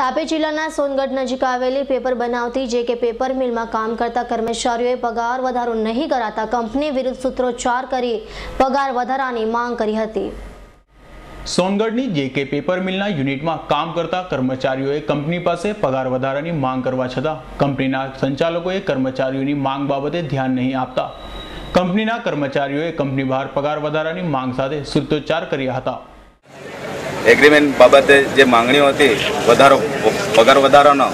તાપી જિલ્લાના સોનગઢ નજીક આવેલી પેપર બનાવતી જે કે પેપર મિલમાં કામ કરતા કર્મચારીઓએ પગાર વધારો નહીં કરાતા કંપની વિરુદ્ધ સૂત્રોચ્ચાર કરી પગાર વધારાની માંગ કરી હતી. સોનગઢની જે કે પેપર મિલના યુનિટમાં કામ કરતા કર્મચારીઓએ કંપની પાસે પગાર વધારાની માંગ કરવા છતાં કંપનીના સંચાલકોએ કર્મચારીઓની માંગ બાબતે ધ્યાન નહીં આપતા. કંપનીના કર્મચારીઓએ કંપની બહાર પગાર વધારાની માંગ સાથે સૂત્રોચ્ચાર કર્યા હતા. એગ્રીમેન્ટ બાબતે જે માંગણીઓ હતી, વધારો, પગાર વધારાનો,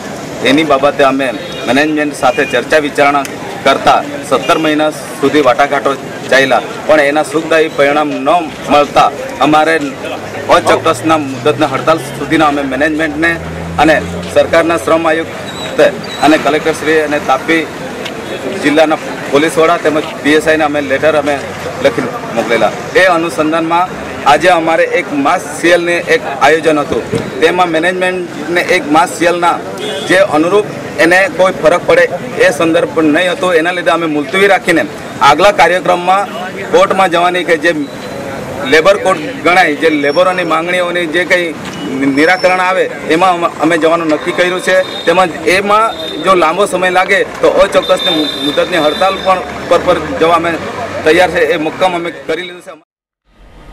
એની બાબતે અમે મેનેજમેન્ટ સાથે ચર્ચા વિચારણા કરતા સત્તર મહિના સુધી વાટાઘાટો ચાલ્યા. પણ એના સુખદાયી પરિણામ ન મળતા અમારે અચોક્કસના મુદતના હડતાલ સુધીના અમે મેનેજમેન્ટને અને સરકારના શ્રમ આયુક્ત અને કલેક્ટરશ્રી અને તાપી જિલ્લાના પોલીસ વડા તેમજ પીએસઆઈને અમે લેટર અમે લખી મોકલેલા. એ અનુસંધાનમાં આજે અમારે એક માસ સેલને એક આયોજન હતું. તેમાં મેનેજમેન્ટને એક માસ સેલના જે અનુરૂપ એને કોઈ ફરક પડે એ સંદર્ભ નહીં હતો. એના લીધે અમે મુલતવી રાખીને આગલા કાર્યક્રમમાં કોર્ટમાં જવાની કે જે લેબર કોર્ટ ગણાય, જે લેબરોની માંગણીઓની જે કંઈ નિરાકરણ આવે, એમાં અમે- જવાનું નક્કી કર્યું છે. તેમજ એમાં જો લાંબો સમય લાગે તો અચોક્કસની મુદતની હડતાલ પણ પર પર જવા અમે તૈયાર છે. એ મુક્કામ અમે કરી લીધું છે.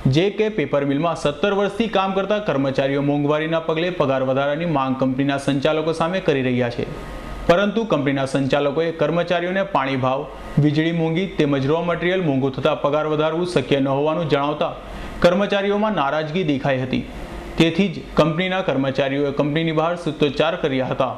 જે કે પેપર મિલમાં સત્તર વર્ષથી કામ કરતા કર્મચારીઓ મોંઘવારીના પગલે પગાર વધારાની માંગ કંપનીના સંચાલકો સામે કરી રહ્યા છે. પરંતુ કંપનીના સંચાલકોએ કર્મચારીઓને પાણી ભાવ, વીજળી મોંઘી તેમજ રો મટીરિયલ મોંઘું થતાં પગાર વધારવું શક્ય ન હોવાનું જણાવતા કર્મચારીઓમાં નારાજગી દેખાઈ હતી. તેથી જ કંપનીના કર્મચારીઓએ કંપનીની બહાર સૂત્રોચ્ચાર કર્યા હતા.